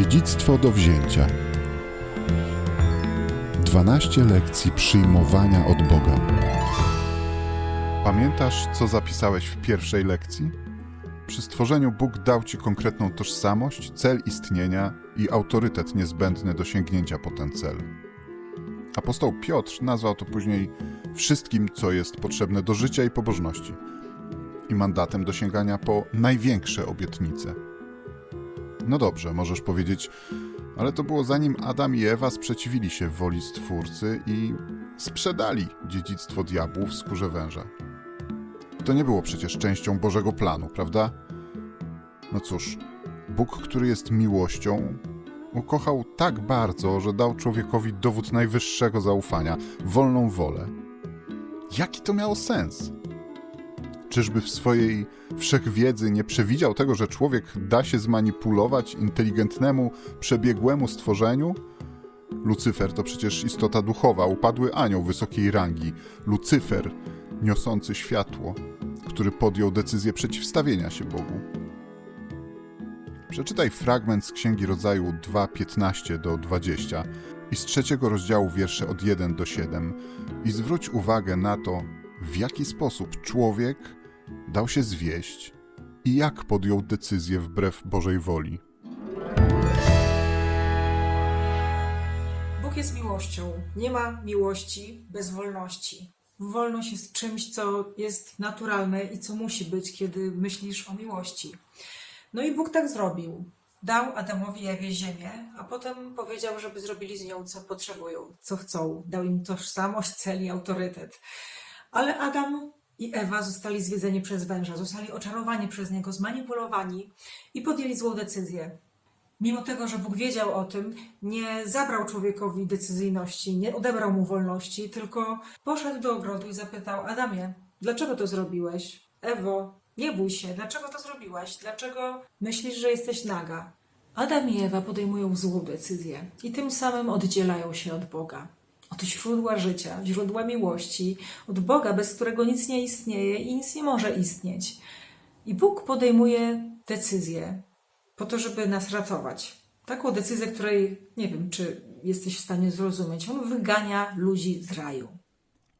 Dziedzictwo do wzięcia. 12 lekcji przyjmowania od Boga. Pamiętasz, co zapisałeś w pierwszej lekcji? Przy stworzeniu Bóg dał ci konkretną tożsamość, cel istnienia i autorytet niezbędny do sięgnięcia po ten cel. Apostoł Piotr nazwał to później wszystkim, co jest potrzebne do życia i pobożności, i mandatem do sięgania po największe obietnice. No dobrze, możesz powiedzieć, ale to było zanim Adam i Ewa sprzeciwili się woli Stwórcy i sprzedali dziedzictwo diabłu w skórze węża. To nie było przecież częścią Bożego planu, prawda? No cóż, Bóg, który jest miłością, ukochał tak bardzo, że dał człowiekowi dowód najwyższego zaufania wolną wolę. Jaki to miało sens? Czyżby w swojej wszechwiedzy nie przewidział tego, że człowiek da się zmanipulować inteligentnemu, przebiegłemu stworzeniu? Lucyfer to przecież istota duchowa, upadły anioł wysokiej rangi. Lucyfer, niosący światło, który podjął decyzję przeciwstawienia się Bogu. Przeczytaj fragment z Księgi Rodzaju 2:15 do 20 i z trzeciego rozdziału wiersze od 1 do 7 i zwróć uwagę na to, w jaki sposób człowiek dał się zwieść i jak podjął decyzję wbrew Bożej woli. Bóg jest miłością. Nie ma miłości bez wolności. Wolność jest czymś, co jest naturalne i co musi być, kiedy myślisz o miłości. No i Bóg tak zrobił. Dał Adamowi Ewie ziemię, a potem powiedział, żeby zrobili z nią, co potrzebują, co chcą. Dał im tożsamość, cel i autorytet. Ale Adam i Ewa zostali zwiedzeni przez węża, zostali oczarowani przez niego, zmanipulowani i podjęli złą decyzję. Mimo tego, że Bóg wiedział o tym, nie zabrał człowiekowi decyzyjności, nie odebrał mu wolności, tylko poszedł do ogrodu i zapytał: Adamie, dlaczego to zrobiłeś? Ewo, nie bój się, dlaczego to zrobiłaś? Dlaczego myślisz, że jesteś naga? Adam i Ewa podejmują złą decyzję i tym samym oddzielają się od Boga. Od źródła życia, źródła miłości, od Boga, bez którego nic nie istnieje i nic nie może istnieć. I Bóg podejmuje decyzję, po to, żeby nas ratować. Taką decyzję, której nie wiem, czy jesteś w stanie zrozumieć. On wygania ludzi z raju.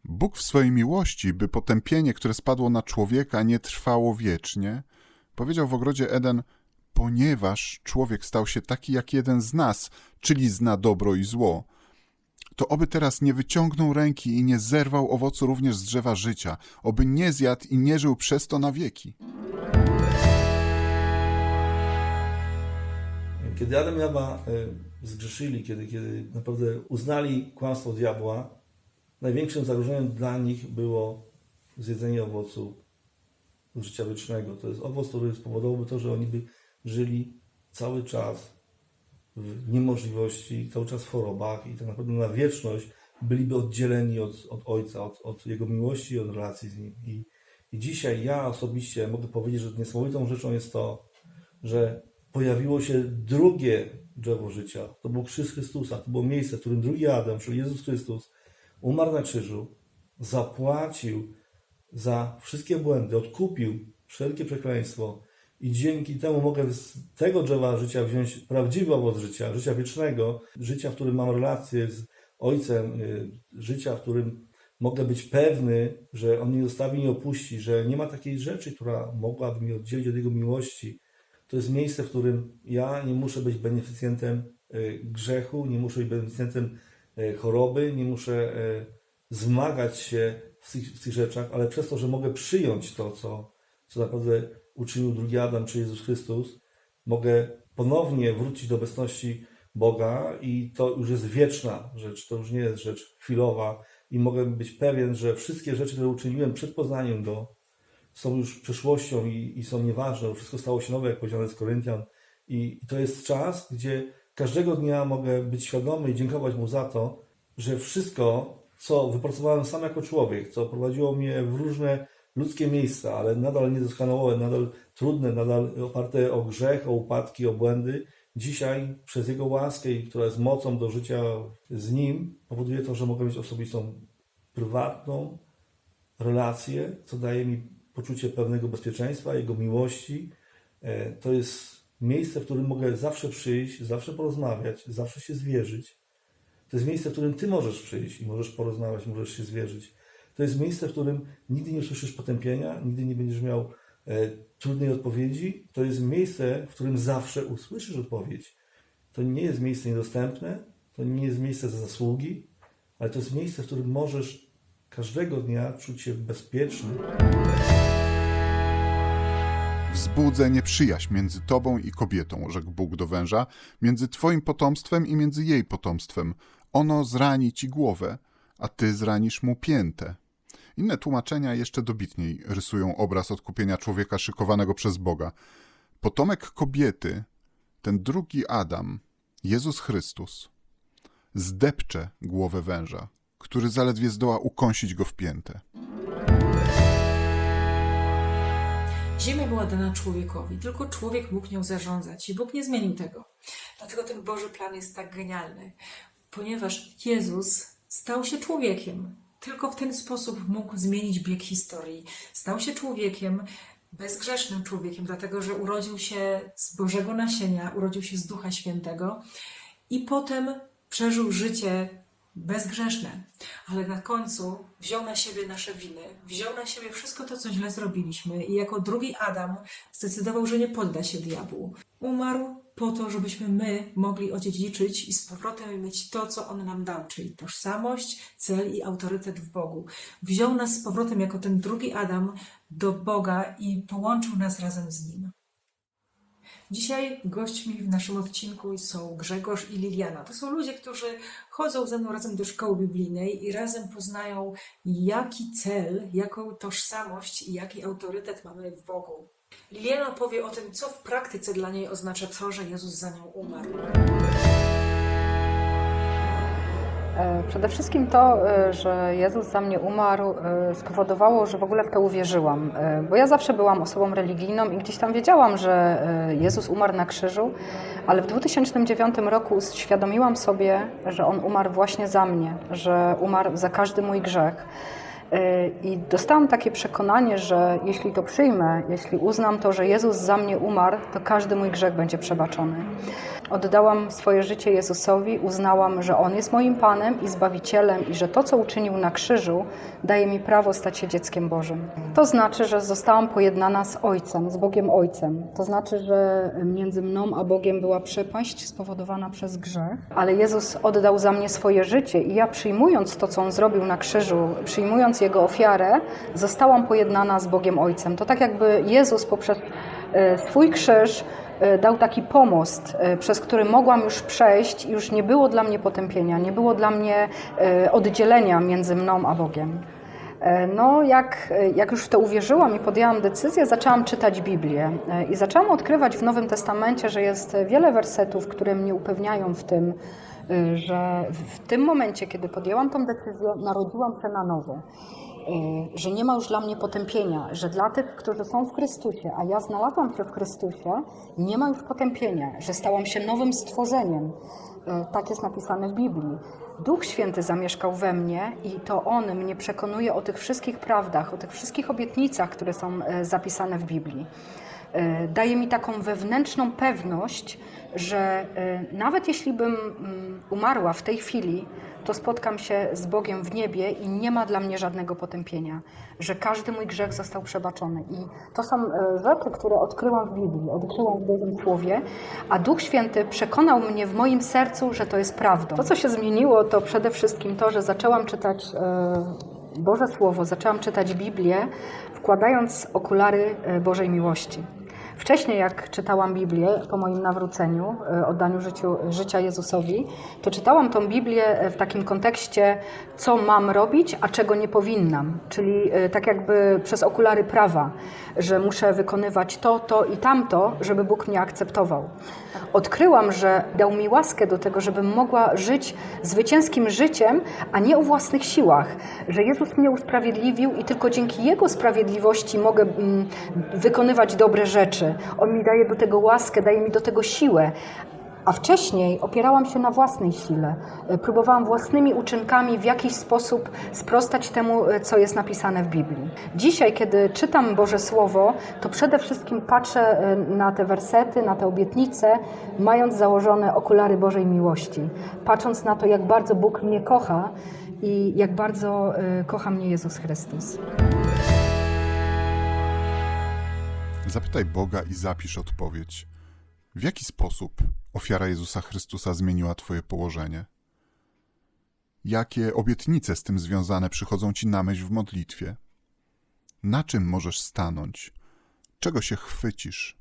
Bóg w swojej miłości, by potępienie, które spadło na człowieka, nie trwało wiecznie, powiedział w ogrodzie Eden: Ponieważ człowiek stał się taki jak jeden z nas, czyli zna dobro i zło, to oby teraz nie wyciągnął ręki i nie zerwał owocu również z drzewa życia, oby nie zjadł i nie żył przez to na wieki. Kiedy Adam i Ewa y, zgrzeszyli, kiedy, kiedy naprawdę uznali kłamstwo diabła, największym zagrożeniem dla nich było zjedzenie owocu życia wiecznego. To jest owoc, który spowodowałby to, że oni by żyli cały czas w niemożliwości, cały czas w chorobach i tak naprawdę na wieczność byliby oddzieleni od, od Ojca, od, od Jego miłości i od relacji z Nim. I, I dzisiaj ja osobiście mogę powiedzieć, że niesamowitą rzeczą jest to, że pojawiło się drugie drzewo życia. To był krzyż Chrystusa. To było miejsce, w którym drugi Adam, czyli Jezus Chrystus, umarł na krzyżu, zapłacił za wszystkie błędy, odkupił wszelkie przekleństwo i dzięki temu mogę z tego drzewa życia wziąć prawdziwy owoc życia, życia wiecznego, życia, w którym mam relację z Ojcem, y, życia, w którym mogę być pewny, że On mnie zostawi nie opuści, że nie ma takiej rzeczy, która mogłaby mnie oddzielić od Jego miłości. To jest miejsce, w którym ja nie muszę być beneficjentem y, grzechu, nie muszę być beneficjentem y, choroby, nie muszę zmagać się w tych, w tych rzeczach, ale przez to, że mogę przyjąć to, co, co naprawdę uczynił drugi Adam czy Jezus Chrystus, mogę ponownie wrócić do obecności Boga i to już jest wieczna rzecz, to już nie jest rzecz chwilowa i mogę być pewien, że wszystkie rzeczy, które uczyniłem przed poznaniem Go, są już przeszłością i, i są nieważne, wszystko stało się nowe, jak powiedziane z Koryntian. I, I to jest czas, gdzie każdego dnia mogę być świadomy i dziękować Mu za to, że wszystko, co wypracowałem sam jako człowiek, co prowadziło mnie w różne ludzkie miejsca, ale nadal niedoskonałe, nadal trudne, nadal oparte o grzech, o upadki, o błędy, dzisiaj przez Jego łaskę, która jest mocą do życia z Nim, powoduje to, że mogę mieć osobistą, prywatną relację, co daje mi poczucie pewnego bezpieczeństwa, Jego miłości. E, To jest miejsce, w którym mogę zawsze przyjść, zawsze porozmawiać, zawsze się zwierzyć. To jest miejsce, w którym Ty możesz przyjść i możesz porozmawiać, możesz się zwierzyć. To jest miejsce, w którym nigdy nie usłyszysz potępienia, nigdy nie będziesz miał e, trudnej odpowiedzi. To jest miejsce, w którym zawsze usłyszysz odpowiedź. To nie jest miejsce niedostępne, to nie jest miejsce za zasługi, ale to jest miejsce, w którym możesz każdego dnia czuć się bezpieczny. Wzbudzę nieprzyjaźń między tobą i kobietą, rzekł Bóg do węża, między twoim potomstwem i między jej potomstwem. Ono zrani ci głowę, a ty zranisz mu piętę. Inne tłumaczenia jeszcze dobitniej rysują obraz odkupienia człowieka szykowanego przez Boga. Potomek kobiety, ten drugi Adam, Jezus Chrystus, zdepcze głowę węża, który zaledwie zdoła ukąsić go w piętę. Ziemia była dana człowiekowi, tylko człowiek mógł nią zarządzać i Bóg nie zmienił tego. Dlatego ten Boży plan jest tak genialny, ponieważ Jezus stał się człowiekiem. Tylko w ten sposób mógł zmienić bieg historii. Stał się człowiekiem, bezgrzesznym człowiekiem, dlatego że urodził się z Bożego nasienia, urodził się z Ducha Świętego i potem przeżył życie bezgrzeszne, ale na końcu wziął na siebie nasze winy, wziął na siebie wszystko to, co źle zrobiliśmy i jako drugi Adam zdecydował, że nie podda się diabłu. Umarł po to, żebyśmy my mogli odziedziczyć i z powrotem mieć to, co On nam dał, czyli tożsamość, cel i autorytet w Bogu. Wziął nas z powrotem jako ten drugi Adam do Boga i połączył nas razem z Nim. Dzisiaj gośćmi w naszym odcinku są Grzegorz i Liliana. To są ludzie, którzy chodzą ze mną razem do szkoły biblijnej i razem poznają, jaki cel, jaką tożsamość i jaki autorytet mamy w Bogu. Liliana powie o tym, co w praktyce dla niej oznacza to, że Jezus za nią umarł. E, Przede wszystkim to, e, że Jezus za mnie umarł, e, spowodowało, że w ogóle w to uwierzyłam. Bo ja zawsze byłam osobą religijną i gdzieś tam wiedziałam, że Jezus umarł na krzyżu, ale w 2009 roku uświadomiłam sobie, że On umarł właśnie za mnie, że umarł za każdy mój grzech. E, I dostałam takie przekonanie, że jeśli to przyjmę, jeśli uznam to, że Jezus za mnie umarł, to każdy mój grzech będzie przebaczony. Oddałam swoje życie Jezusowi, uznałam, że On jest moim Panem i Zbawicielem i że to, co uczynił na krzyżu, daje mi prawo stać się dzieckiem Bożym. To znaczy, że zostałam pojednana z Ojcem, z Bogiem Ojcem. To znaczy, że między mną a Bogiem była przepaść spowodowana przez grzech, ale Jezus oddał za mnie swoje życie i ja przyjmując to, co On zrobił na krzyżu, przyjmując Jego ofiarę, zostałam pojednana z Bogiem Ojcem. To tak jakby Jezus poprzez e, swój krzyż dał taki pomost, e, przez który mogłam już przejść już nie było dla mnie potępienia, nie było dla mnie e, oddzielenia między mną a Bogiem. E, No, jak, e, jak już w to uwierzyłam i podjęłam decyzję, zaczęłam czytać Biblię E, i zaczęłam odkrywać w Nowym Testamencie, że jest wiele wersetów, które mnie upewniają w tym, e, że w tym momencie, kiedy podjęłam tą decyzję, narodziłam się na nowo. E, Że nie ma już dla mnie potępienia, że dla tych, którzy są w Chrystusie, a ja znalazłam się w Chrystusie, nie ma już potępienia, że stałam się nowym stworzeniem. E, Tak jest napisane w Biblii. Duch Święty zamieszkał we mnie i to On mnie przekonuje o tych wszystkich prawdach, o tych wszystkich obietnicach, które są e, zapisane w Biblii. E, Daje mi taką wewnętrzną pewność, że e, nawet jeśli bym mm, umarła w tej chwili, to spotkam się z Bogiem w niebie i nie ma dla mnie żadnego potępienia, że każdy mój grzech został przebaczony. I to są e, rzeczy, które odkryłam w Biblii, odkryłam w Bożym Słowie, a Duch Święty przekonał mnie w moim sercu, że to jest prawdą. To, co się zmieniło, to przede wszystkim to, że zaczęłam czytać Boże Słowo, zaczęłam czytać Biblię, wkładając okulary e, Bożej miłości. Wcześniej, jak czytałam Biblię po moim nawróceniu, e, oddaniu życiu, życia Jezusowi, to czytałam tą Biblię e, w takim kontekście, co mam robić, a czego nie powinnam. Czyli tak jakby przez okulary prawa, że muszę wykonywać to, to i tamto, żeby Bóg mnie akceptował. Odkryłam, że dał mi łaskę do tego, żebym mogła żyć zwycięskim życiem, a nie o własnych siłach. Że Jezus mnie usprawiedliwił i tylko dzięki Jego sprawiedliwości mogę mm, wykonywać dobre rzeczy. On mi daje do tego łaskę, daje mi do tego siłę. A wcześniej opierałam się na własnej sile. E, Próbowałam własnymi uczynkami w jakiś sposób sprostać temu, e, co jest napisane w Biblii. Dzisiaj, kiedy czytam Boże Słowo, to przede wszystkim patrzę e, na te wersety, na te obietnice, mając założone okulary Bożej miłości. Patrząc na to, jak bardzo Bóg mnie kocha i jak bardzo kocha mnie Jezus Chrystus. Zapytaj Boga i zapisz odpowiedź. W jaki sposób ofiara Jezusa Chrystusa zmieniła Twoje położenie? Jakie obietnice z tym związane przychodzą Ci na myśl w modlitwie? Na czym możesz stanąć? Czego się chwycisz?